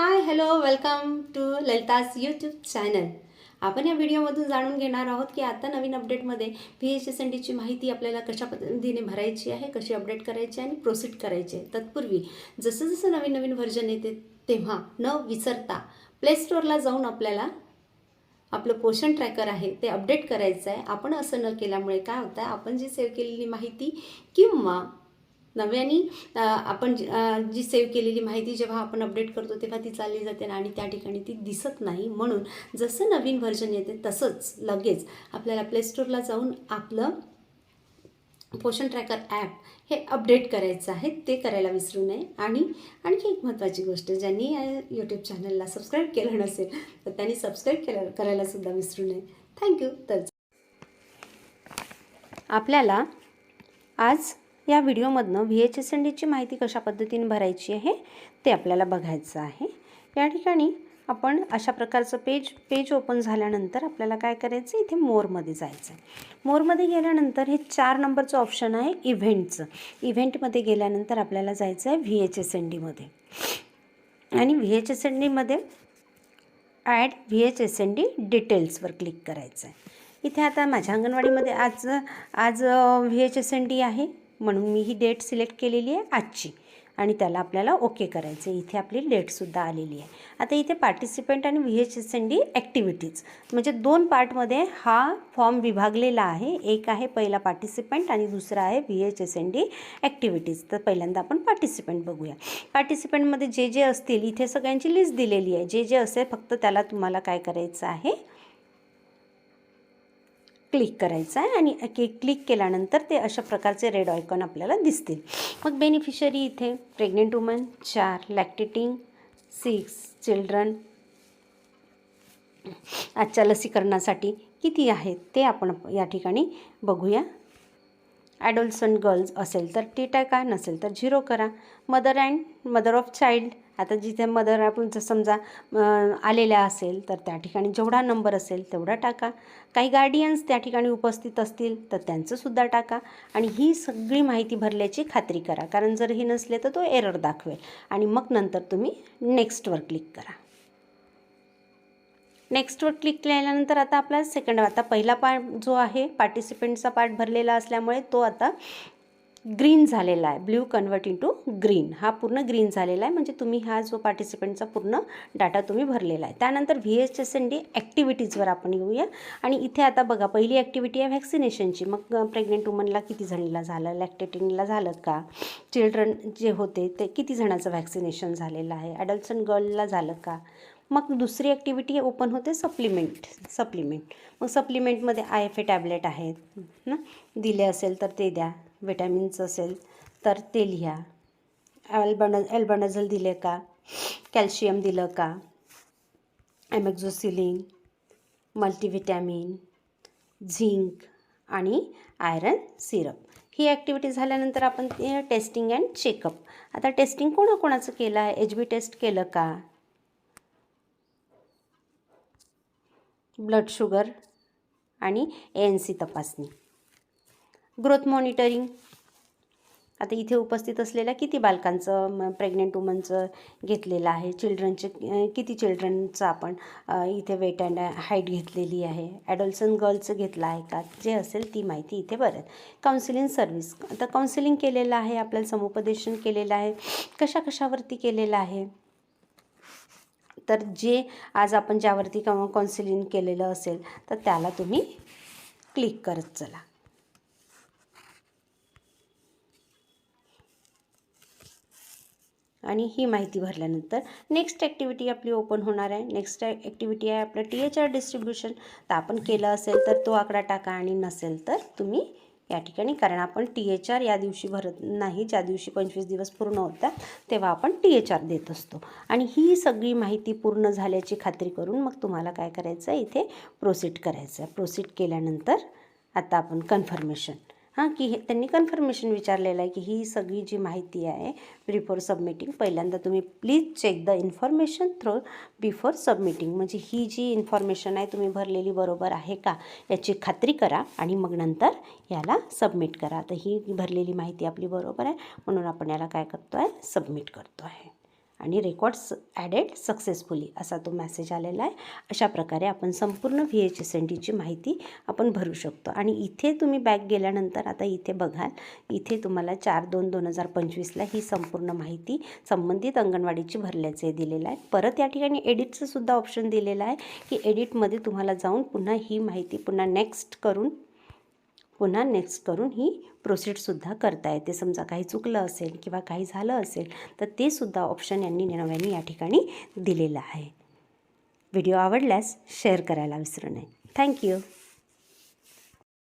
Hi hello welcome to Lalita's YouTube channel आपण या व्हिडिओमधून जाणून घेणार आहोत की आता नवीन अपडेटमध्ये व्ही एच एस एन डीची माहिती आपल्याला कशा पद्धतीने भरायची आहे कशी अपडेट करायची आणि प्रोसीड करायची आहे. तत्पूर्वी जसं जसं नवीन नवीन व्हर्जन येते तेव्हा न विसरता प्ले स्टोअरला जाऊन आपल्याला आपलं पोषण ट्रॅकर आहे ते अपडेट करायचं आहे. आपण असं न केल्यामुळे काय होतं आहे आपण जी सेव्ह केलेली माहिती किंवा नव्याने आपण जी- सेव्ह केलेली माहिती जेव्हा आपण अपडेट करतो तेव्हा ती चालली जाते आणि त्या ठिकाणी ती दिसत नाही. म्हणून जसं नवीन व्हर्जन येते तसंच लगेच आपल्याला प्लेस्टोरला जाऊन आपलं पोषण ट्रॅकर ॲप हे अपडेट करायचं आहे. ते करायला विसरू नये. आणि आणखी एक महत्त्वाची गोष्ट ज्यांनी या यूट्यूब चॅनलला सबस्क्राईब केलं नसेल तर त्यांनी सबस्क्राईब केलं करायलासुद्धा विसरू नये. थँक्यू तर आपल्याला आज या व्हिडिओमधनं व्ही एच एस एन डीची माहिती कशा पद्धतीने भरायची आहे ते आपल्याला बघायचं आहे. या ठिकाणी आपण अशा प्रकारचं पेज पेज ओपन झाल्यानंतर आपल्याला काय करायचं इथे मोरमध्ये जायचं आहे. मोरमध्ये गेल्यानंतर हे चार नंबरचं ऑप्शन आहे इव्हेंटचं. इव्हेंटमध्ये गेल्यानंतर आपल्याला जायचं आहे व्ही एच एस एन डीमध्ये आणि व्ही एच एस एन डीमध्ये add V H S N D डिटेल्सवर click करायचं आहे. इथे आता माझ्या अंगणवाडीमध्ये आज आज V H S N D आहे. म्हणून मी ही डेट सिलेक्ट केलेली आहे आजची. आणि त्याला आपल्याला ओके करायचं आहे. इथे आपली डेटसुद्धा आलेली आहे. आता इथे पार्टिसिपेंट आणि V H S N D activities म्हणजे दोन पार्टमध्ये हा फॉर्म विभागलेला आहे. एक आहे पहिला पार्टिसिपेंट आणि दुसरा आहे V H S N D activities तर पहिल्यांदा आपण पार्टिसिपेंट बघूया. पार्टिसिपेंटमध्ये जे जे असतील इथे सगळ्यांची लिस्ट दिलेली आहे. जे जे असेल फक्त त्याला तुम्हाला काय करायचं आहे? क्लिक करायचं आहे आणि की क्लिक केल्यानंतर ते अशा प्रकारचे रेड ऑयकॉन आपल्याला दिसतील. मग बेनिफिशरी इथे प्रेग्नेंट वुमन चार लॅक्टेटिंग सिक्स चिल्ड्रन आजच्या लसीकरणासाठी किती आहेत ते आपण या ठिकाणी बघूया. ॲडोल्सन गर्ल्स असेल तर टी टाका नसेल तर झिरो करा. Mother and mother of child आता जिथे मदर आपण जर समजा आलेल्या असेल तर त्या ठिकाणी जेवढा नंबर असेल तेवढा टाका. काही गार्डियन्स त्या ठिकाणी उपस्थित असतील तर त्यांचंसुद्धा टाका. आणि ही सगळी माहिती भरल्याची खात्री करा. कारण जर हे नसले तर तो एरर दाखवेल. आणि मग नंतर तुम्ही नेक्स्टवर क्लिक करा. नेक्स्टवर क्लिक केल्यानंतर आता आपला सेकंड आता पहिला पार्ट जो आहे पार्टिसिपेंटचा पार्ट भरलेला असल्यामुळे तो आता ग्रीन झालेला आहे. Blue convert into green. हा पूर्ण ग्रीन झालेला आहे. म्हणजे तुम्ही हा जो पार्टिसिपंटचा पूर्ण डाटा तुम्ही भरलेला आहे. त्यानंतर V H S N D ॲक्टिव्हिटीजवर आपण येऊया. आणि इथे आता बघा पहिली ॲक्टिव्हिटी आहे व्हॅक्सिनेशनची मग प्रेग्नेंट वुमनला किती जणीला झालं? लॅक्टेटिंगला झालं का? चिल्ड्रन जे होते ते किती जणांचं व्हॅक्सिनेशन झालेलं आहे? ॲडल्ट्स गर्लला झालं का? मग दुसरी ॲक्टिव्हिटी ओपन होते सप्लिमेंट सप्लिमेंट मग सप्लिमेंटमध्ये आय एफ ए टॅबलेट आहेत. ना दिले असेल तर ते द्या. विटॅमिन्स असेल तर ते लिहा. ॲल्बन ॲल्बनाझल दिले का? कॅल्शियम दिलं का? ॲमेक्झोसिलिन मल्टीव्हिटॅमिन झिंक आणि आयरन सिरप. ही ॲक्टिव्हिटी झाल्यानंतर आपण ते टेस्टिंग अँड चेकअप. आता टेस्टिंग कोणाकोणाचं केलं आहे? एच बी टेस्ट केलं का? ब्लड शुगर आणि ए एन सी तपासणी. Growth monitoring. आता इथे उपस्थित असलेल्या किती बालकांचं प्रेग्नेंट वुमनचं घेतलेलं आहे? चिल्ड्रनचे किती चिल्ड्रनचं आपण इथे वेट अँड हाईट घेतलेली आहे? ॲडोल्सन गर्लचं घेतलं आहे का? जे असेल ती माहिती इथे बरं. काउन्सिलिंग सर्व्हिस आता काउन्सिलिंग केलेलं आहे आपल्याला समुपदेशन केलेलं आहे. कशा कशावरती केलेलं आहे? तर जे आज आपण ज्यावरती काउन्सिलिंग केलेलं असेल तर त्याला तुम्ही क्लिक करत चला. आणि ही माहिती भरल्यानंतर नेक्स्ट ॲक्टिव्हिटी आपली ओपन होणार आहे. नेक्स्ट ॲक्टिव्हिटी आहे आपलं टी एच आर डिस्ट्रीब्युशन तर आपण केलं असेल तर तो आकडा टाका आणि नसेल तर तुम्ही या ठिकाणी कारण आपण टी एच आर या दिवशी भरत नाही. ज्या दिवशी पंचवीस दिवस पूर्ण होतात तेव्हा आपण टी एच आर देत असतो. आणि ही सगळी माहिती पूर्ण झाल्याची खात्री करून मग तुम्हाला काय करायचं आहे? इथे प्रोसीड करायचं आहे. प्रोसीड केल्यानंतर आता आपण कन्फर्मेशन हां की हे त्यांनी कन्फर्मेशन विचारलेलं आहे की ही सगळी जी माहिती आहे बिफोर सबमिटिंग पहिल्यांदा तुम्ही please check the information through before submitting म्हणजे ही जी इन्फॉर्मेशन आहे तुम्ही भरलेली बरोबर आहे का याची खात्री करा आणि मग नंतर याला सबमिट करा. तर ही भरलेली माहिती आपली बरोबर आहे म्हणून आपण याला काय करतो आहे सबमिट करतो आहे आणि रेकॉर्ड्स ॲडेड सक्सेसफुली असा तो मेसेज आलेला आहे. अशा प्रकारे आपण संपूर्ण व्ही एच एस एन डीची माहिती आपण भरू शकतो. आणि इथे तुम्ही बॅक गेल्यानंतर आता इथे बघाल इथे तुम्हाला चार दोन दोन हजार पंचवीसला ही संपूर्ण माहिती संबंधित अंगणवाडीची भरल्याचे दिलेलं आहे. परत या ठिकाणी एडिटचं सुद्धा ऑप्शन दिलेलं आहे की एडिटमध्ये तुम्हाला जाऊन पुन्हा ही माहिती पुन्हा नेक्स्ट करून पुन्हा नेक्स्ट करून ही प्रोसीडसुद्धा करता येते. समजा काही चुकलं असेल किंवा काही झालं असेल तर ते सुद्धा ऑप्शन यांनी नव्याने या ठिकाणी दिलेलं आहे. व्हिडिओ आवडल्यास शेअर करायला विसरू नये. थँक्यू